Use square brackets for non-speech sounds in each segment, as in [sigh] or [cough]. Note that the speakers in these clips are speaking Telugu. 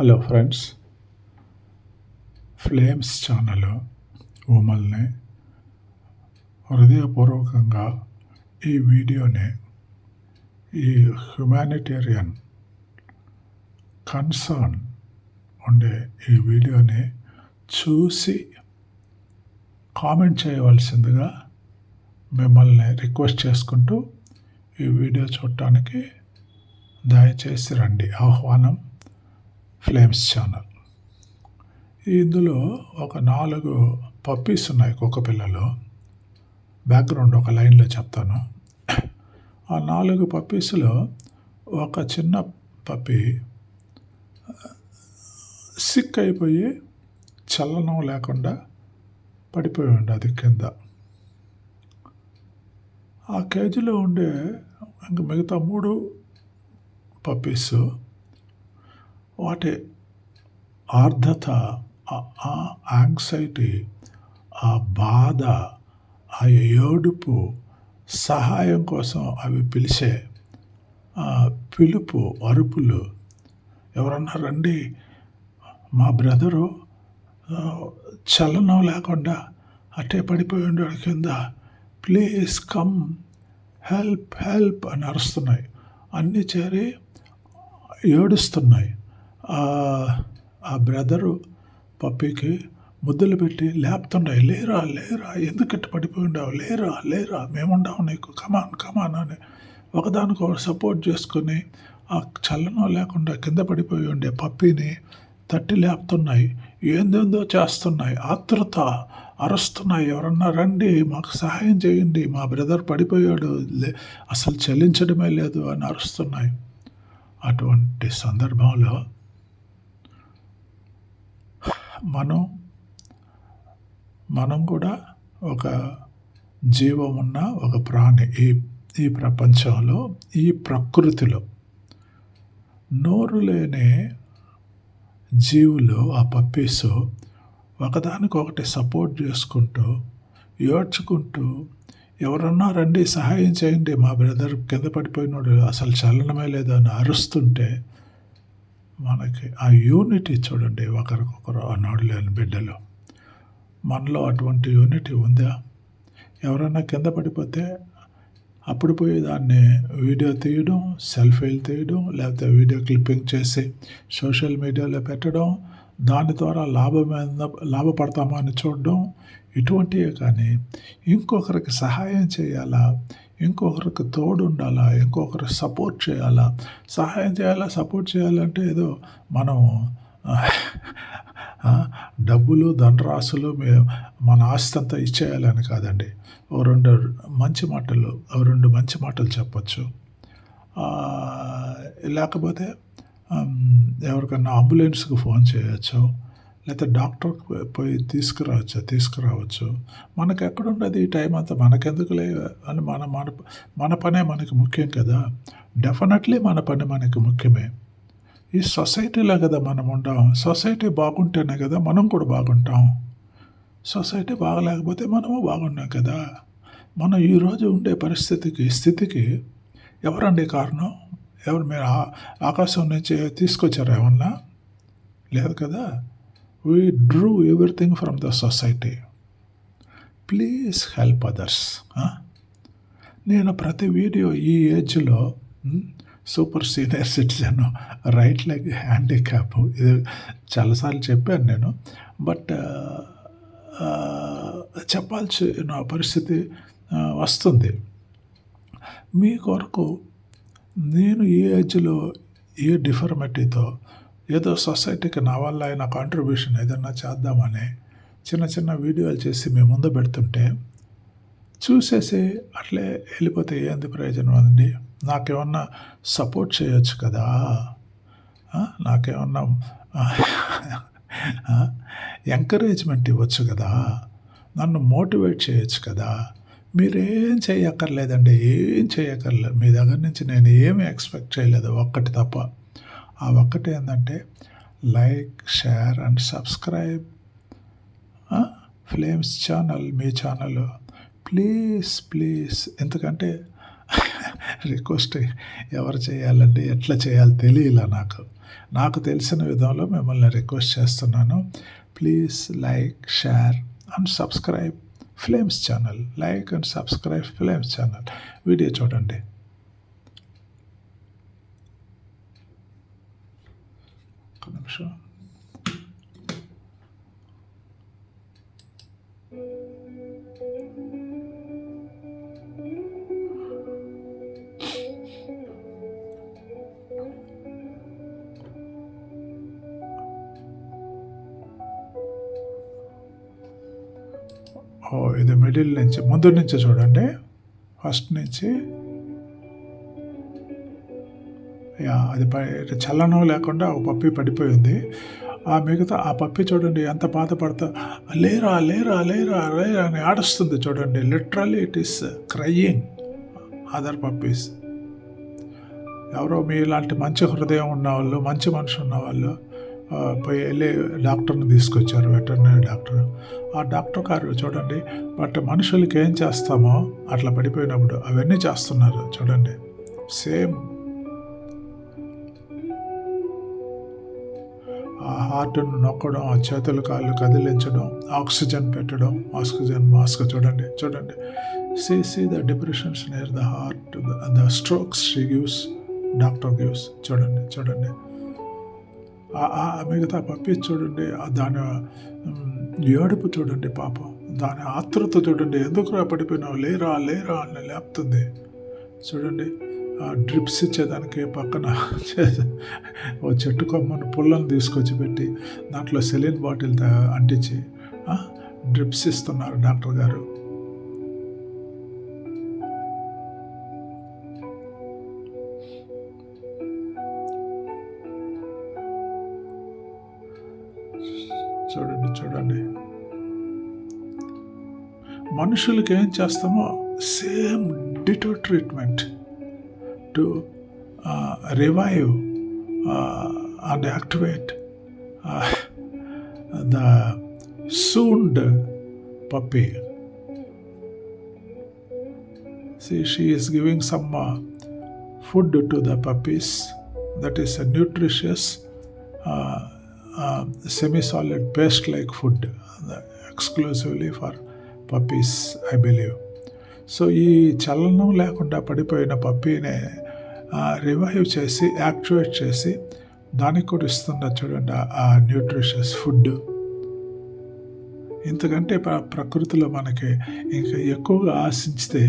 హలో ఫ్రెండ్స్ ఫ్లేమ్స్ ఛానల్ ఉమల్ని హృదయపూర్వకంగా ఈ వీడియోని ఈ హ్యుమానిటేరియన్ కన్సర్న్ ఉండే ఈ వీడియోని చూసి కామెంట్ చేయవలసిందిగా మిమ్మల్ని రిక్వెస్ట్ చేసుకుంటూ ఈ వీడియో చూడటానికి దయచేసి రండి. ఆహ్వానం ఫ్లేమ్స్ ఛానల్. ఇందులో ఒక నాలుగు పప్పీస్ ఉన్నాయి కుక్క పిల్లలు. బ్యాక్గ్రౌండ్ ఒక లైన్లో చెప్తాను. ఆ నాలుగు పప్పీస్లో ఒక చిన్న పప్పి సిక్ అయిపోయి చలనం లేకుండా పడిపోయి ఉండే అది కింద. ఆ కేజీలో ఉండే ఇంక మిగతా మూడు పప్పీస్ వాటి ఆర్ద్రత ఆ యాంగ్జైటీ ఆ బాధ ఆ ఏడుపు సహాయం కోసం అవి పిలిచే ఆ పిలుపు అరుపులు. ఎవరన్నా రండి మా బ్రదరు చలనం లేకుండా అట్టే పడిపోయి ఉండేవాడి కింద ప్లీజ్ కమ్ హెల్ప్ హెల్ప్ అని అరుస్తున్నాయి. అన్నీ చేరి ఏడుస్తున్నాయి. ఆ బ్రదరు పప్పికి ముద్దులు పెట్టి లేపుతుండే లేరా లేరా ఎందుకు ఇట్ట పడిపోయి ఉండవు? లేరా లేరా మేముండవు నీకు. కమాన్ కమాన్ అని ఒకదానికొకటి సపోర్ట్ చేసుకొని ఆ చలనం లేకుండా కింద పడిపోయి ఉండే పప్పిని తట్టి లేపుతున్నాయి. ఏందేందో చేస్తున్నాయి. ఆతృత అరుస్తున్నాయి. ఎవరన్నా రండి మాకు సహాయం చేయండి. మా బ్రదర్ పడిపోయాడు. అసలు చెల్లించడమే లేదు అని అరుస్తున్నాయి. అటువంటి సందర్భంలో మనం మనం కూడా ఒక జీవం ఉన్న ఒక ప్రాణి ఈ ఈ ప్రపంచంలో ఈ ప్రకృతిలో. నోరు లేని జీవులు ఆ పప్పీస్ ఒకదానికొకటి సపోర్ట్ చేసుకుంటూ ఏడ్చుకుంటూ ఎవరన్నా రండి సహాయం చేయండి మా బ్రదర్ కింద పడిపోయినాడు అసలు చలనమే లేదని అరుస్తుంటే మనకి ఆ యూనిటీ చూడండి ఒకరికొకరు ఆనాడు లేని బిడ్డలు. మనలో అటువంటి యూనిటీ ఉందా? ఎవరైనా కింద పడిపోతే అప్పుడు పోయి దాన్ని వీడియో తీయడం సెల్ఫీలు తీయడం లేకపోతే వీడియో క్లిప్పింగ్ చేసి సోషల్ మీడియాలో పెట్టడం దాని ద్వారా లాభమైన లాభపడతామా అని చూడడం ఇటువంటివే కానీ ఇంకొకరికి సహాయం చేయాలా? ఇంకొకరికి తోడు ఉండాలా ఇంకొకరు సపోర్ట్ చేయాలా? సహాయం చేయాలా సపోర్ట్ చేయాలంటే ఏదో మనం డబ్బులు ధనరాశులు మన ఆస్తి అంతా ఇచ్చేయాలని కాదండి. ఓ రెండు మంచి మాటలు ఓ రెండు మంచి మాటలు చెప్పచ్చు. లేకపోతే ఎవరికన్నా అంబులెన్స్కి ఫోన్ చేయొచ్చు. లేకపోతే డాక్టర్కి పోయి తీసుకురావచ్చు? తీసుకురావచ్చు. మనకు ఎక్కడుండదు ఈ టైం అంతా. మనకెందుకులే అని మన మన మన పనే మనకి ముఖ్యం కదా. డెఫినెట్లీ మన పని మనకి ముఖ్యమే. ఈ సొసైటీలో కదా మనం ఉండం. సొసైటీ బాగుంటేనే కదా మనం కూడా బాగుంటాం. సొసైటీ బాగలేకపోతే మనము బాగున్నాం కదా. మనం ఈరోజు ఉండే పరిస్థితికి స్థితికి ఎవరండి కారణం? ఎవరు మీరు ఆకాశం నుంచి తీసుకొచ్చారు ఏమన్నా? లేదు కదా? We drew everything from the society please help others నేను ప్రతి వీడియో ఈ ఏజ్లో super senior citizen right leg handicap ఇది చాలాసార్లు చెప్పాను నేను. బట్ uh, uh, చెప్పాల్సిన పరిస్థితి uh, వస్తుంది. మీ కొరకు నేను ఈ ఏజ్లో ఏ డిఫర్మిటీతో ఏదో సొసైటీకి నా వల్ల అయిన కాంట్రిబ్యూషన్ ఏదన్నా చేద్దామని చిన్న చిన్న వీడియోలు చేసి మేము ముందు పెడుతుంటే చూసేసి అట్లే వెళ్ళిపోతే ఏంది ప్రయోజనం అండి? నాకేమన్నా సపోర్ట్ చేయొచ్చు కదా? నాకేమన్నా ఎంకరేజ్మెంట్ ఇవ్వచ్చు కదా? నన్ను మోటివేట్ చేయొచ్చు కదా? మీరేం చేయక్కర్లేదండి ఏం చేయక్కర్లేదు మీ దగ్గర నుంచి నేను ఏమి ఎక్స్పెక్ట్ చేయలేదు ఒక్కటి తప్ప. ఆ ఒక్కటి ఏంటంటే like share and subscribe Flames channel me channel. Please please. ఎందుకంటే [laughs] రిక్వెస్ట్ ఎవరు చేయాలండి ఎట్లా చేయాలి తెలియలే నాకు. నాకు తెలిసిన విధంలో మిమ్మల్ని రిక్వెస్ట్ చేస్తున్నాను. Please like share and subscribe. Flames channel. Like and subscribe Flames channel. Video చూడండి. ఒక్క నిమిషం ఓ ఇది మిడిల్ నుంచి ముందు నుంచి చూడండి. ఫస్ట్ నుంచి అది పై చలనం లేకుండా ఒక పప్పి పడిపోయింది. ఆ మిగతా ఆ పప్పి చూడండి ఎంత బాధపడతా లేరా లేరా లేరా లేరా అని ఆడుస్తుంది చూడండి. Literally it is crying other puppies ఎవరో మీ ఇలాంటి మంచి హృదయం ఉన్నవాళ్ళు మంచి మనిషి ఉన్నవాళ్ళు పోయి వెళ్ళి డాక్టర్ని తీసుకొచ్చారు వెటర్నరీ డాక్టర్. ఆ డాక్టర్ గారు చూడండి బట్ మనుషులకి ఏం చేస్తామో? అట్లా పడిపోయినప్పుడు అవన్నీ చేస్తున్నారు. చూడండి. సేమ్ హార్ట్ను నొక్కడం ఆ చేతులు కాళ్ళు కదిలించడం ఆక్సిజన్ పెట్టడం ఆక్సిజన్ మాస్క్ చూడండి చూడండి. See see the depressions near the heart the strokes she gives doctor gives చూడండి చూడండి. ఆ- ఆ మిగతా పప్పి చూడండి దాని ఏడుపు చూడండి పాపం. దాని ఆతృత చూడండి ఎందుకు పడిపోయినావు? లేరా లేరా అని లేపుతుంది. చూడండి. డ్రిప్స్ ఇచ్చేదానికి పక్కన చే- ఓ చెట్టు కొమ్మను పుల్లను తీసుకొచ్చి పెట్టి దాంట్లో సెలిన్ బాటిల్ అంటించి డ్రిప్స్ ఇస్తున్నారు డాక్టర్ గారు. చూడండి చూడండి. మనుషులకి ఏం చేస్తామో same ditto treatment. to uh, revive uh, and activate uh, the sooned puppy. See, she is giving some food to the puppies that is a nutritious uh, uh, semi-solid paste-like food exclusively for puppies i believe so ఈ చలనం లేకుండా పడిపోయిన పప్పీని రివైవ్ చేసి యాక్టివేట్ చేసి దానికి కూడా ఇస్తున్న చూడండి ఆ- ఆ న్యూట్రిషియస్ ఫుడ్ ఇంతకంటే ప్రకృతిలో మనకి ఇంకా ఎక్కువగా ఆశించితే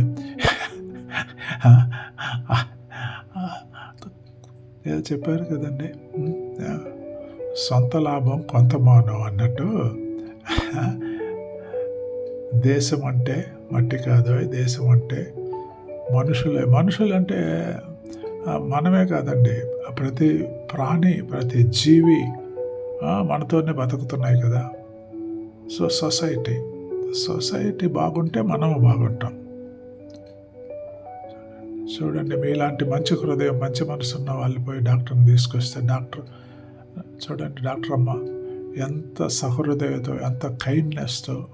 ఏదో చెప్పారు కదండి? సొంత లాభం కొంత మౌనం అన్నట్టు. దేశం అంటే మట్టి కాదు దేశం అంటే మనుషులే. మనుషులు అంటే మనమే కాదండి. ప్రతి ప్రాణి ప్రతి జీవి మనతోనే బతుకుతున్నాయి కదా. So society. సొసైటీ బాగుంటే మనము బాగుంటాం. చూడండి మీలాంటి మంచి హృదయం మంచి మనసు ఉన్న వాళ్ళు పోయి డాక్టర్ని తీసుకొస్తే డాక్టర్ చూడండి డాక్టర్ అమ్మ ఎంత సహృదయతో ఎంత కైండ్నెస్తో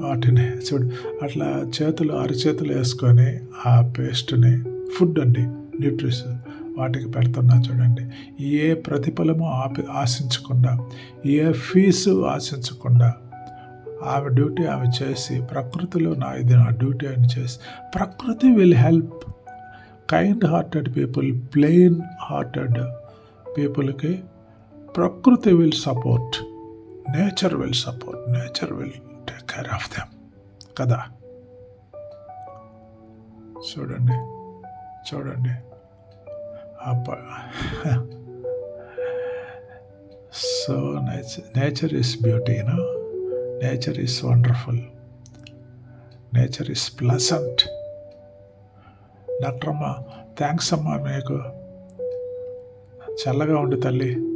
వాటిని చూడు. అట్లా చేతులు అరిచేతులు వేసుకొని ఆ పేస్ట్ని ఫుడ్ అండి న్యూట్రిస్ వాటికి పెడుతున్నా చూడండి. ఏ ప్రతిఫలము ఆపి ఆశించకుండా ఏ ఫీజు ఆశించకుండా ఆమె డ్యూటీ ఆమె చేసి ప్రకృతిలో నా ఇది నా డ్యూటీ అని చేసి ప్రకృతి will help. Kind hearted people plain hearted పీపుల్కి ప్రకృతి will support nature will support nature will take care of them కదా? చూడండి చూడండి. So nature nature is బ్యూటీనా nature is wonderful. Nature is pleasant. Doctor అమ్మ థ్యాంక్స్ అమ్మా మీకు. చల్లగా ఉండు తల్లి.